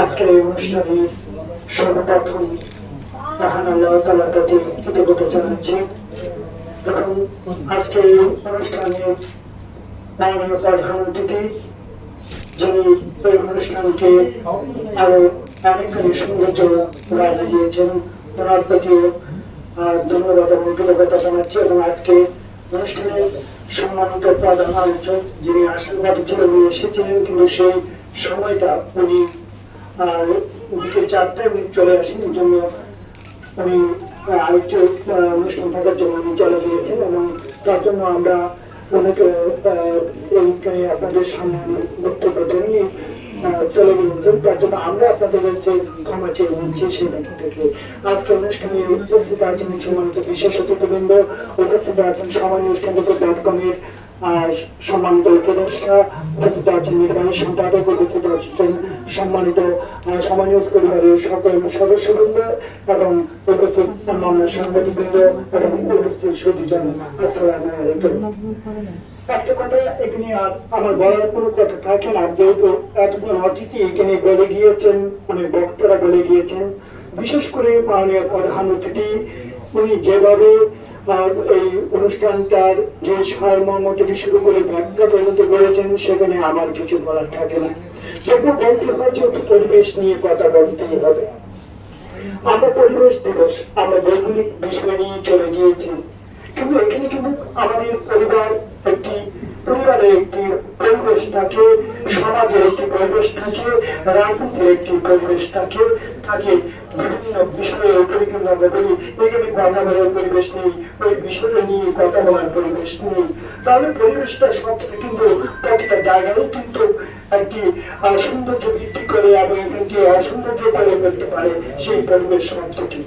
আজকের এই অনুষ্ঠানে সর্বপ্রথম আল্লাহ তালার কৃতজ্ঞতা জানাচ্ছি। এবং আজকে এই অনুষ্ঠানে মাননীয় প্রধান অতিথি যিনি এই অনুষ্ঠানকে আরও অনেকখানি সৌন্দর্য লাগিয়ে দিয়েছেন, ওনার প্রতিও ধন্যবাদ এবং কৃতজ্ঞতা জানাচ্ছি। এবং আজকে অনুষ্ঠানের সম্মানিত প্রধান আলোচক যিনি আশীর্বাদ ছিল উনি এসেছিলেন, কিন্তু সেই সময়টা উনি বিকেল চারটায় উনি চলে আসেন, এই জন্য উনি আরেকটি অনুষ্ঠান থাকার জন্য উনি চলে গিয়েছেন এবং তার জন্য আমরা ওনাকে এইখানে আপনাদের সামনে বক্তব্য জানিয়ে চলে গিয়েছেন। তার জন্য আমরা আপনাদের কাছে ক্ষমা চেয়ে বলছি সেই দিক থেকে। আজকে অনুষ্ঠানে উপস্থিত আছেন সম্মানিত বিশেষ অতিথিবৃন্দ উপস্থিত আছেন সমাজ অনুষ্ঠান ডট কমের সম্মানিত উপদেষ্টা, উপস্থিত আছেন নির্বাহী সম্পাদক উপস্থিত আছেন সম্মানিত নিউজ পরিবারের সকল সদস্যবৃন্দ এবং উপস্থিত অন্যান্য সাংবাদিকবৃন্দ এবং উপস্থিত সুদীজন আসসালামু আলাইকুম। একটা কথা এখানে আজ আমার বলার কোনো কথা থাকে না, যেহেতু এতজন অতিথি এখানে বলে গিয়েছেন, অনেক বক্তারা বলে গিয়েছেন। বিশেষ করে মাননীয় প্রধান অতিথি, উনি যেভাবে এই অনুষ্ঠানটার যে সারমর্ম থেকে শুরু করে ব্যাখ্যা পর্যন্ত সেখানে আমার কিছু বলার থাকে না। তবু বলতে হয় যে পরিবেশ নিয়ে কথা বলতেই হবে। আমরা পরিবেশ দিবস, আমরা বৈজ্ঞানিক বিষয় নিয়ে চলে গিয়েছি। কিন্তু এখানে কিন্তু আমাদের পরিবার একটি পরিবারের একটি পরিবেশ থাকে, সমাজের একটি পরিবেশ থাকে, রাজনীতির একটি পরিবেশ থাকে থাকে বিভিন্ন বিষয়ের উপরে কিন্তু আমরা বলি। এখানে কথা বলার পরিবেশ নেই, ওই বিষয় নিয়ে কথা বলার পরিবেশ নেই। তাহলে পরিবেশটা শব্দটা কিন্তু প্রতিটা জায়গায় কিন্তু একটি সৌন্দর্য বৃদ্ধি করে এবং এখানকে অসৌন্দর্য করে ফেলতে পারে সেই পরিবেশ শব্দটি।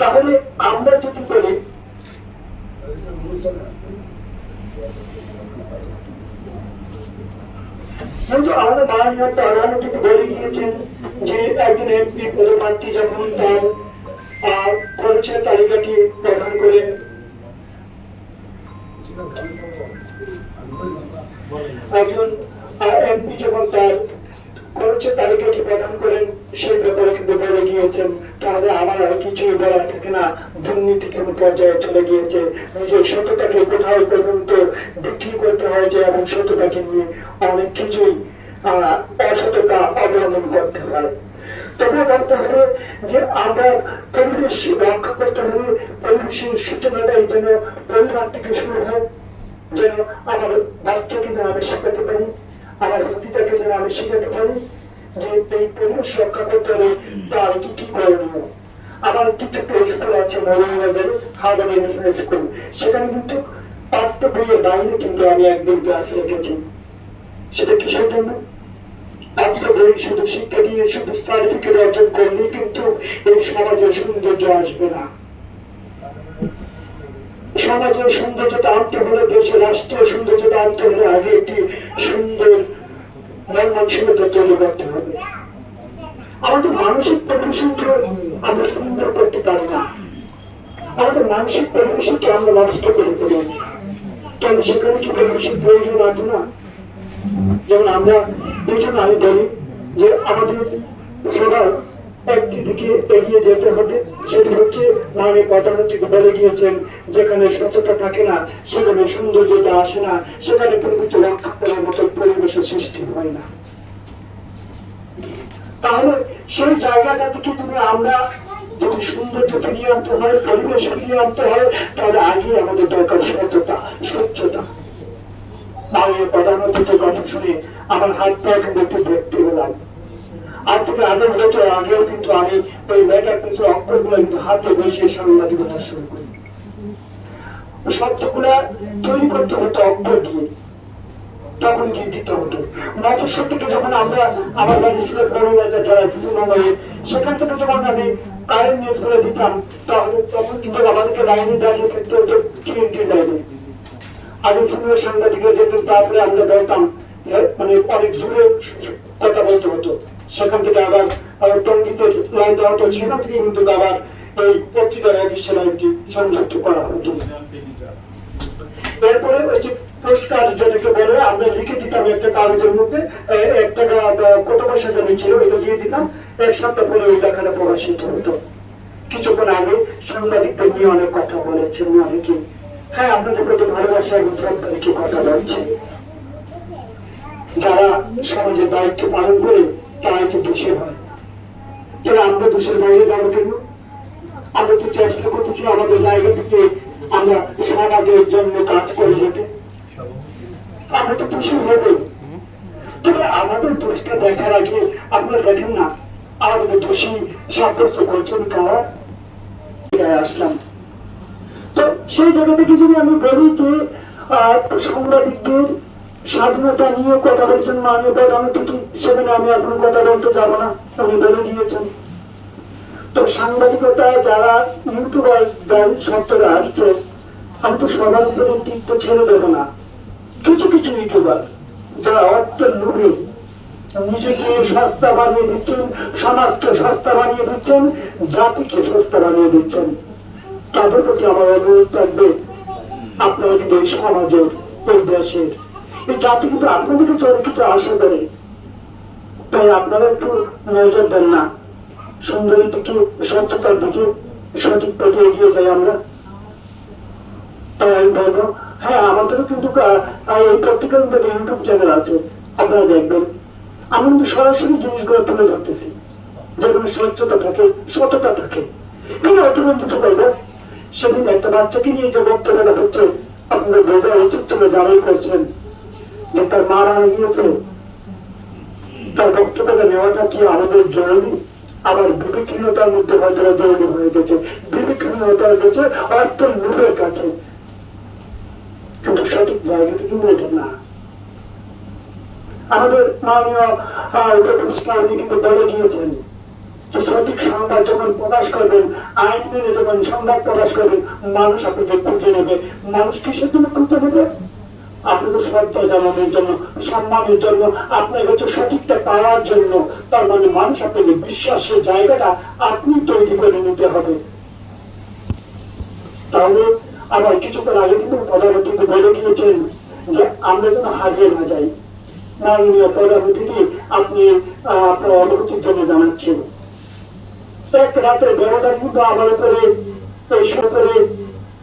তাহলে আমরা যদি বলি কিন্তু আমাদের মাননীয় প্রধানমন্ত্রী বলে গিয়েছেন যে একজন এমপি পদপ্রার্থী যখন তার আর খরচের তালিকাটি প্রদান করেন। একজন এমপি যখন তার খরচের তালিকাটি প্রদান করেন, সেই ব্যাপারে কিন্তু বলে গিয়েছেন, তাহলে আমার আর কিছুই বলার থাকে না। দুর্নীতি কোন পর্যায়ে চলে গিয়েছে। নিজের সততাকে কোথাও পর্যন্ত বিক্রি করতে হয়েছে এবং সততাকে নিয়ে অনেক কিছুই অসততা অবলম্বন করতে হয়। তবে বলতে হবে যে আমরা পরিবেশ রক্ষা করতে হবে পরিবেশের সূচনাটাই যেন পরিবার থেকে শুরু হয়, যেন আমার বাচ্চাকে যেন আমি শেখাতে পারি। আমার ভতিজাকে যেন আমি শেখাতে পারি যে এই পরিবেশ রক্ষা করতে হলে তার কি কি করণীয় আমার একটি ছোট্ট স্কুল আছে মৌলবাজারে হার্বার্ড ইন্টারন্যাশনাল স্কুল। সেখানে কিন্তু পাঠ্য বইয়ের বাইরে কিন্তু আমি একদিন ক্লাস রেখেছি। সেটা কিসের জন্য? পাঠ্য বই শুধু শিক্ষা দিয়ে, শুধু সার্টিফিকেট অর্জন করলেই কিন্তু এই সমাজের সৌন্দর্য আসবে না। সমাজের সৌন্দর্যতা আনতে হলে দেশের রাষ্ট্রীয় সৌন্দর্যতা আনতে হলে আগে একটি সুন্দর মন মানসিকতা তৈরি করতে হবে। আমাদের মানসিক পরিবেশনকে আমরা সুন্দর করতে পারি না। আমাদের মানসিক পরিবেশনকে আমরা নষ্ট করে ফেলি। কেন? সেখানে কি পরিবেশের প্রয়োজন আছে না? যেমন আমরা দুজন আমি বলি যে আমাদের সবার একটি দিকে এগিয়ে যেতে হবে। সেটি হচ্ছে মানে প্রধানমন্ত্রী বলে গিয়েছেন, যেখানে সততা থাকে না, সেখানে সৌন্দর্যতা আসে না, সেখানে কিছু রক্ষা করার মতো পরিবেশের সৃষ্টি হয় না। তাহলে সেই জায়গাটা থেকে যদি আমরা যদি সৌন্দর্য ফিরিয়ে আনতে হয় পরিবেশ ফিরিয়ে আনতে হয়, তাহলে আগে আমাদের দরকার সততা, স্বচ্ছতা। মাননীয় প্রধানমন্ত্রীর কথা শুনে আমার হাত পা কিন্তু একটু দেখতে পেলাম। আজ থেকে আঠারো বছর আগেও কিন্তু আমি ওই লেটার কিছু অক্ষরগুলো কিন্তু হাতে বসিয়ে সাংবাদিকতা শুরু করি। তৈরি করতে হতো অক্ষর দিয়ে। তখন গিয়ে দিতে হতো। যখন আমরা আমার বাড়ি যারা সেখান থেকে যখন আমি কারেন্ট নিউজ করে দিতাম, তাহলে তখন কিন্তু আমাদেরকে লাইনে দাঁড়িয়ে থাকতে হতো টিএনটি লাইনে আগে সিনিয়র সাংবাদিকরা যেত তারপরে আমরা বলতাম মানে অনেক দূরে কথা বলতে হতো। সেখান থেকে আবার টঙ্গিতে লাইন দেওয়া হতো, সেখান থেকে কিন্তু আবার এই পত্রিকার অফিসে লাইনটি সংযুক্ত করা হতো। এরপরে ওই যে পোস্টকার্ড যেটাকে বলে, আমরা লিখে দিতাম একটা কাগজের মধ্যে এক টাকা কত পয়সা জানি ছিল এটা দিয়ে দিতাম, এক সপ্তাহ পরে ওই লেখাটা প্রকাশিত হতো। কিছুক্ষণ আগে সাংবাদিকদের নিয়ে অনেক কথা বলেছেন অনেকে। হ্যাঁ আপনাদের প্রতি ভালোবাসা এবং শ্রদ্ধা কথা বলছে। যারা সমাজের দায়িত্ব পালন করে তারা একটু দোষী হয়। তাহলে আমরা দোষের বাইরে যাব কেন? আমরা তো চেষ্টা করতেছি আমাদের জায়গা থেকে আমরা সমাজের জন্য কাজ করে যেতে। আমরা তো দোষী হবে তবে আমাদের দোষটা দেখার আগে আপনারা দেখেন না, আমাদের দোষী সাব্যস্ত করছেন কারা? আসলাম। তো সেই জায়গা থেকে যদি আমি বলি যে সাংবাদিকদের স্বাধীনতা নিয়ে কথা বলছেন মাননীয় প্রধান অতিথি সেখানে আমি এখন কথা বলতে যাব না, উনি বলে দিয়েছেন। তো সাংবাদিকতা যারা ইউটিউবার সত্তরে আসছে, আমি তো সবার উপরে তীর্থ ছেড়ে দেবো না। কিছু কিছু ইউটিউবার যারা অর্থ লোভে, নিজেকে সস্তা বানিয়ে দিচ্ছেন, সমাজকে সস্তা বানিয়ে দিচ্ছেন, জাতিকে সস্তা বানিয়ে দিচ্ছেন। তাদের প্রতি আমার অনুরোধ থাকবে, আপনারা এই সমাজের, এই দেশের এই জাতি কিন্তু আপনাদের কাছে অনেক কিছু আশা করে তাই আপনারা একটু নজর দেন না। সুন্দরীর দিকে স্বচ্ছতার দিকে, সঠিক পথে এগিয়ে যাই আমরা। তাই আমি হ্যাঁ আমাদেরও কিন্তু এই পত্রিকার মধ্যে ইউটিউব চ্যানেল আছে। আপনারা দেখবেন। আমি কিন্তু সরাসরি জিনিসগুলো তুলে ধরতেছি। যেখানে স্বচ্ছতা থাকে, সততা থাকে। কেন অতিরঞ্জিত করব? সেদিন একটা বাচ্চাকে নিয়ে যে বক্তব্যটা হচ্ছে, আপনাদের বোঝা উচিত ছিল যারাই করছেন। তার মারা গিয়েছে। তার বক্তব্যটা নেওয়াটা কি আমাদের জরুরি আবার বিবেকহীনতার মধ্যে হয়তো জরুরি হয়ে গেছে। বিবেকহীনতার গেছে অর্থ লোভের কাছে। কিন্তু সঠিক জায়গাটা কিন্তু এটা না। আমাদের মাননীয় আহ, কিন্তু বলে গিয়েছেন যে সঠিক সংবাদ যখন প্রকাশ করবেন আইন মেনে যখন সংবাদ প্রকাশ করবেন মানুষ আপনাকে খুঁজে নেবে। মানুষ কিসের জন্য খুঁজে নেবে? আপনাদের শ্রদ্ধা জানানোর জন্য, সম্মানের জন্য, আপনার কাছে সঠিকটা পাওয়ার জন্য, তার মানে মানুষ আপনাকে বিশ্বাসের জায়গাটা আপনি তৈরি করে নিতে হবে। তাহলে আবার কিছুক্ষণ আগে কিন্তু প্রধানমন্ত্রী বলে গিয়েছেন যে আমরা যেন হারিয়ে না যাই। মাননীয় প্রধানমন্ত্রী আপনি আপনার অনুভূতির জন্য জানাচ্ছেন। এক রাতের ব্যবধান কিন্তু আমার উপরে, এই উপরে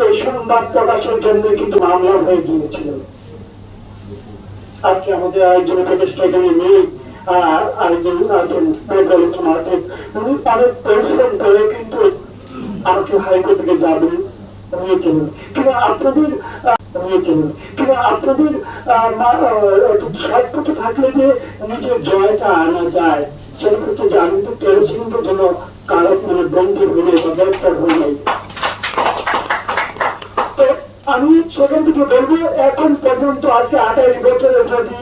এই সংবাদ প্রকাশের জন্য কিন্তু মামলা হয়ে গিয়েছিল। আজকে আমাদের উপদেষ্টা এখানে নেই আরেকজন আছেন ইসলাম আছেন, উনি অনেক পরিশ্রম করে কিন্তু আমাকে হাইকোর্ট থেকে যাবেন নিয়েছিলেন কিন্তু আপনাদের আপনাদের থাকলে যে নিজের জয়টা আনা যায়, সেটা যে আমি তো তেরো সেকেন্ডের জন্য কারও মানে বন্ধু হয়ে বা হয়ে তো আমি সেখান থেকে বলব এখন পর্যন্ত আজকে আঠাশ বছরে যদি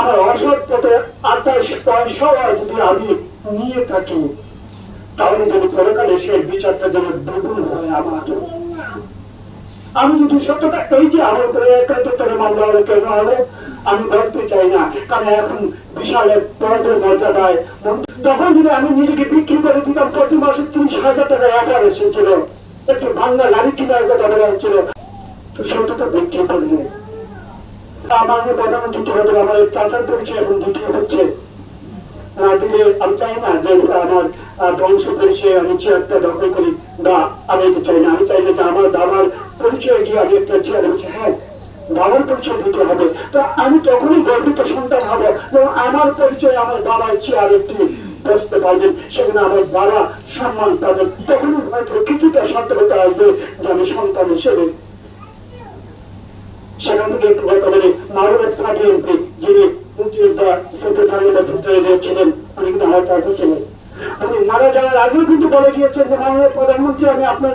আমার অসৎ পথে আঠাশ পয়সাও যদি আমি নিয়ে থাকি, তাহলে যদি পরকালে সে বিচারটা যেন দ্বিগুণ হয় আমার। আমি যদি সত্যটা এই যে আমার উপরে একাত্তরের মামলা হলে কেন হলো, আমি ধরতে চাই না, কারণ এখন বিশাল এক পদের মর্যাদায় তখন যদি আমি নিজেকে বিক্রি করে দিতাম, প্রতি মাসে তিরিশ হাজার টাকা অফার এসেছিল। একটি বাংলা গাড়ি কেনার কথা বলা হচ্ছিল। বিক্রি প্রধানমন্ত্রী হতে আমার পরিচয় এখন হচ্ছে। না দিলে আমি চাই না যে আমার বংশ পরিচয়, আমি চেয়ারটা দখল করি, বা আমি চাই না। আমি চাই না যে আমার পরিচয় আমি একটা চেয়ারে বসে হ্যাঁ বাবার পরিচয় দিতে হবে। তো আমি তখনই গর্বিত সন্তান হব এবং আমার পরিচয় আমার বাবার চেয়ার একটি বসতে পারবেন, সেখানে আমার বাবা সম্মান পাবেন। তখনই হয়তো কিছুটা সার্থকতা আসবে যে আমি সন্তান হিসেবে সেখান থেকে একটু কথা বলি মারুলের সাথে এমপি যিনি মুক্তিযোদ্ধা সেক্রেটারি সাহেবের সূত্রে ছিলেন উনি কিন্তু আমার চার্জে ছিলেন উনি মারা যাওয়ার আগেও কিন্তু বলে গিয়েছেন যে মাননীয় প্রধানমন্ত্রী, আমি আপনার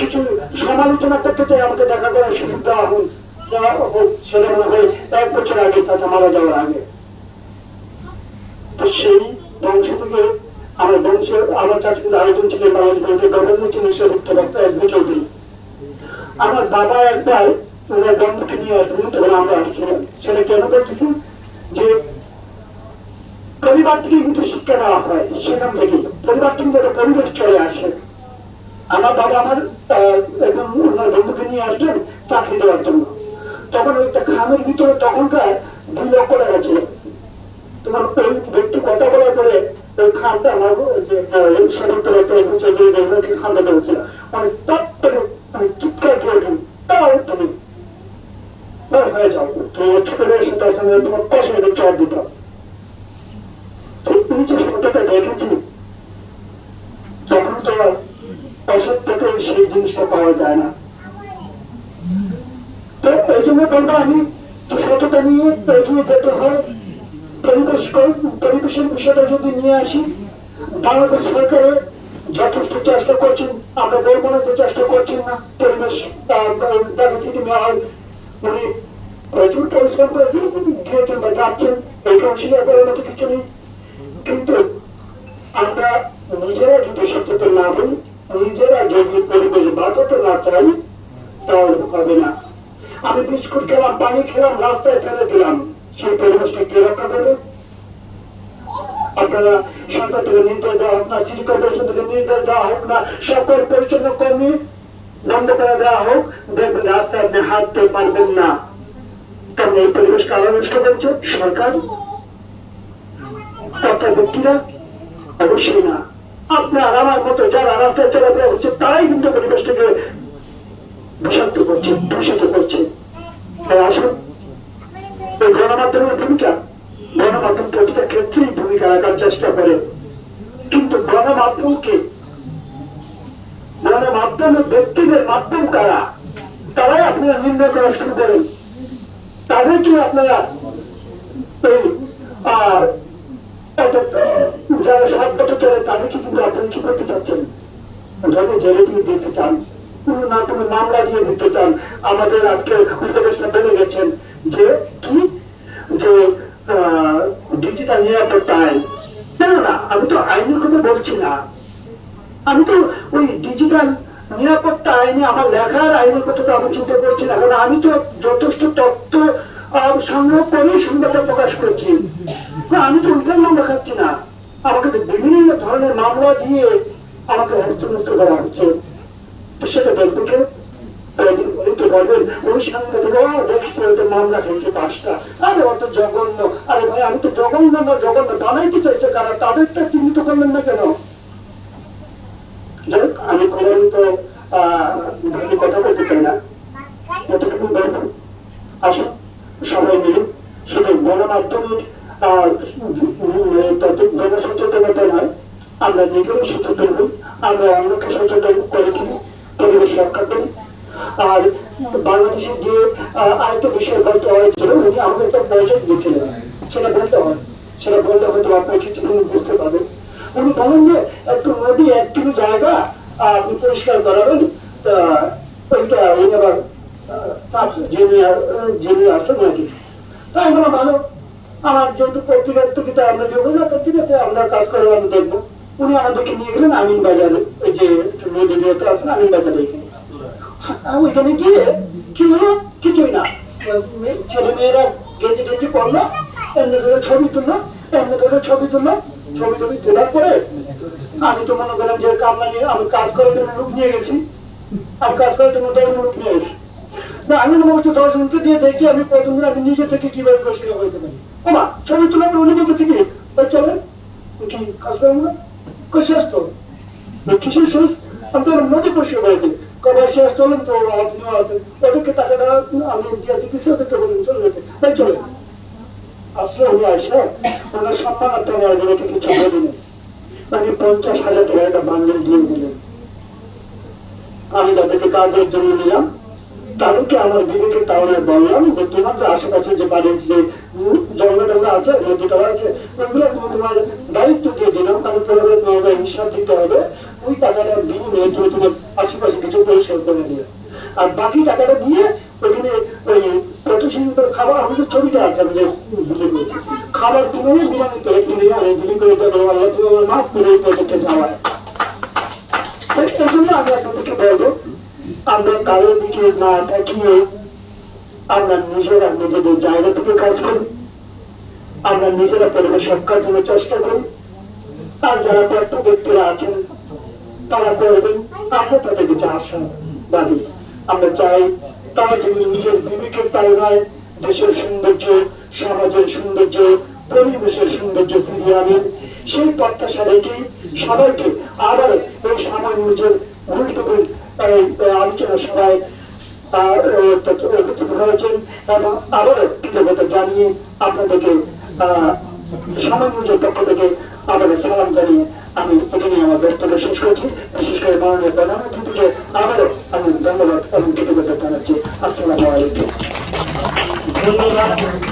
কিছু সমালোচনা করতে চাই, আমাকে দেখা করার সুযোগ দেওয়া হোক সেটা মনে হয় এক বছর আগে, চাচা মারা যাওয়ার আগে। তো সেই বংশ থেকে আমার বংশ, আমার চাচা কিন্তু আরেকজন ছিলেন বাংলাদেশ ব্যাংকের গভর্নর ছিলেন, সে বক্তা এস বি চৌধুরী। আমার বাবা একবার ওনার বন্ধুকে নিয়ে আসছিলেন তখন আমরা আসছিলাম সেটা কেন করতেছি যে পরিবার থেকে কিন্তু শিক্ষা দেওয়া হয় সেখান থেকে। পরিবার থেকে একটা পরিবেশ চলে আসে। আমার বাবা আমার একজন ওনার বন্ধুকে নিয়ে আসলেন চাকরি দেওয়ার জন্য। তখন ওই খামের ভিতরে তখনকার দুই লক্ষ টাকা ছিল। তোমার ওই ব্যক্তি কথা বলার পরে ওই খামটা আমার সদর খামটা ধরেছিল। মানে তপ করে মানে চিৎকার দিয়ে উঠুন তাও হয়ে যাও তোমার ছোট বয়সে তার সঙ্গে তোমার কষে চর দিতাম তুমি যে সত্যটা দেখেছি। তখন তো অসত্যতে সেই জিনিসটা পাওয়া যায় না। তো এই জন্য বলব আমি সততা নিয়ে এগিয়ে যেতে হয়। পরিবেশ পরিবেশের বিষয়টা যদি নিয়ে আসি, বাংলাদেশ সরকারের যথেষ্ট চেষ্টা করছেন। আমরা বলব না যে চেষ্টা করছেন না। পরিবেশ সিটি মেয়র, উনি প্রচুর পরিশ্রম করে গিয়েছেন বা যাচ্ছেন এই কাউন্সিলর করার মতো কিছু নেই কিন্তু আমরা নিজেরা যদি সচেতন না হই নিজেরা যদি পরিবেশ বাঁচাতে না চাই তাহলে হবে না আমি বিস্কুট খেলাম পানি খেলাম রাস্তায় ফেলে দিলাম সেই পরিবেশটা কে রক্ষা করবে আপনারা সরকার থেকে নির্দেশ দেওয়া হোক না সিটি কর্পোরেশন থেকে নির্দেশ দেওয়া হোক না সকল পরিচ্ছন্ন কর্মী বন্ধ করে দেওয়া হোক দেখবেন রাস্তায় আপনি হাঁটতে পারবেন না কারণ এই পরিবেশ কারা নষ্ট করছে? সরকার? তথা ব্যক্তিরা? অবশ্যই না। আপনার আমার মতো যারা রাস্তায় চলাফেরা হচ্ছে তারাই কিন্তু পরিবেশটাকে বিষাক্ত করছে, দূষিত করছে। তাই আসুন, এই গণমাধ্যমের ভূমিকা, গণমাধ্যম প্রতিটা ক্ষেত্রেই ভূমিকা রাখার চেষ্টা করে। কিন্তু গণমাধ্যমকে, গণমাধ্যমের ব্যক্তিদের মাধ্যম কারা? তারাই আপনারা নির্ণয় করা শুরু করেন। তাদেরকে আপনারা এই যারা সৎ পথে চলে তাদেরকে কিন্তু আপনারা কি করতে চাচ্ছেন? ধরে জেলে দিয়ে দিতে চান কোনো না কোনো মামলা দিয়ে দিতে চান। আমাদের আজকে উপদেষ্টা বলে গেছেন যে কি? যে ডিজিটাল নিরাপত্তা না, না আমি তো আইনের কথা বলছি না। আমি তো ওই ডিজিটাল নিরাপত্তা আইনে, আমার লেখার আইনের কথা তো আমি চিন্তা করছি না, কারণ আমি তো যথেষ্ট তথ্য সংগ্রহ করে সংবাদটা প্রকাশ করছি। আমি তো উল্টার মামলা খাচ্ছি না। আমাকে তো বিভিন্ন ধরনের মামলা দিয়ে আমাকে হস্তমস্ত করা হচ্ছে। সেটা দেখবে কেউ তো বলবেন ওই মামলা আরে জঘন্য। আরে ভাই, আমি তো জঘন্য না, জঘন্য। বানাইতে চাইছে কারা? তাদেরটা চিহ্নিত করলেন না কেন? আমি কোনো তো আহ, কথা বলতে চাই না। এতটুকু বলব। আসুন সবাই মিলে শুধু গণমাধ্যমের জনসচেতনতা নয় আমরা সচেতন হই আমরা অন্যকে সচেতন করেছি পরিবেশ রক্ষা করি। আর বাংলাদেশের যে আরেকটা বিষয় বলতে হয়েছিল উনি আমাদের একটা প্রজেক্ট দিয়েছিলেন। সেটা বলতে হয় সেটা বললে হয়তো আপনার কিছুদিন বুঝতে পারবেন। উনি বলেন যে একটু নদী এক একটু জায়গা পরিষ্কার করাবেন। ওইটা উনি আবার আহ, সাফ জেনে জেনে আসেন নাকি তাই আমরা ভালো। আমার যেহেতু পত্রিকার তো আমরা দেবো না ঠিক আছে আমরা কাজ করে আমি দেখব। উনি আমাদেরকে নিয়ে গেলেন আমিন বাজারে। ওই যে নিয়ত আছেন আমিন বাজারে ওইখানে গিয়ে কি হলো? কিছুই না। ছেলে মেয়েরা গেঞ্জি টেঞ্জি করল এমনি ধরে ছবি তুললো এমনি ধরে ছবি তুললো। ছবি টবি তোলার পরে আমি তো মনে করলাম যে কামলা নিয়ে আমি কাজ করার জন্য লোক নিয়ে গেছি। আমি কাজ করার জন্য দশ লোক নিয়ে গেছি। না, আমি মনে করছি দশ জনকে দিয়ে দেখি আমি প্রথম দিন আমি নিজে থেকে কীভাবে পরিষ্কার হইতে পারি। ওমা ছবি তোলার পরে উনি বলতেছে কি? ওই চলেন। কি কাজ করব না? কই শেষ তো? কিসের শেষ? আমি তো নদী পরিষ্কার করে দিই কবে শেষ, চলেন তো, আপনিও আছেন। ওদেরকে টাকাটা আমি দিয়ে দিতেছি ওদেরকে বলুন চলে যেতে। ভাই আসলে উনি আসে ওনার সম্মানার্থে আমি ওদেরকে কিছু মানে পঞ্চাশ হাজার টাকা একটা বান্ডেল দিয়ে দিলেন আমি যাদেরকে কাজের জন্য নিলাম। তাদেরকে আমার বিবেকের কারণে বললাম যে, তোমার যে আশেপাশে যে বাড়ির যে জঙ্গল আছে নদীটা আছে, ওইগুলো তুমি তোমার দায়িত্ব দিয়ে দিলাম। কারণ তোমাদের তোমাদের হিসাব দিতে হবে। ওই টাকাটা বিনিময়ে তুমি তোমার আশেপাশে কিছু পরিশোধ করে দিবে আর বাকি টাকাটা দিয়ে ওইখানে ওই প্রতিষ্ঠিত খাবার আমাদের ছবিটা আছে আমি যে ভুলে গেছি খাবার কিনে বিরিয়ানি করে কিনে আমি বিলি করে দেবো আল্লাহ তুমি আমার মাফ করে যাওয়ায় এই আমি আপনাদেরকে বলব, আমরা কারোর দিকে না তাকিয়ে আমরা নিজেরা নিজেদের জায়গা থেকে কাজ করি, আমরা নিজেরা পরিবেশ রক্ষার জন্য চেষ্টা করি, আর যারা কর্ত ব্যক্তিরা আছেন, তারা করবেন আমরা তাদের কাছে আশা বাড়ি, আমরা চাই তারা যদি নিজের বিবেকের তাড়নায় দেশের সৌন্দর্য, সমাজের সৌন্দর্য, পরিবেশের সৌন্দর্য ফিরিয়ে আনেন সেই প্রত্যাশা রেখে সবাইকে আবার এই সামান্য নিজের গুরুত্বপূর্ণ আলোচনা সভায় উপস্থিত হয়েছেন এবং জানিয়ে আপনাদেরকে সামান্য পক্ষ থেকে আবারও সালাম জানিয়ে আমি এখানে আমার বক্তব্য শেষ করছি। বিশেষ করে মাননীয় প্রধানমন্ত্রী থেকে আবারও আমি ধন্যবাদ এবং কৃতজ্ঞতা জানাচ্ছি। আসসালামু আলাইকুম। ধন্যবাদ।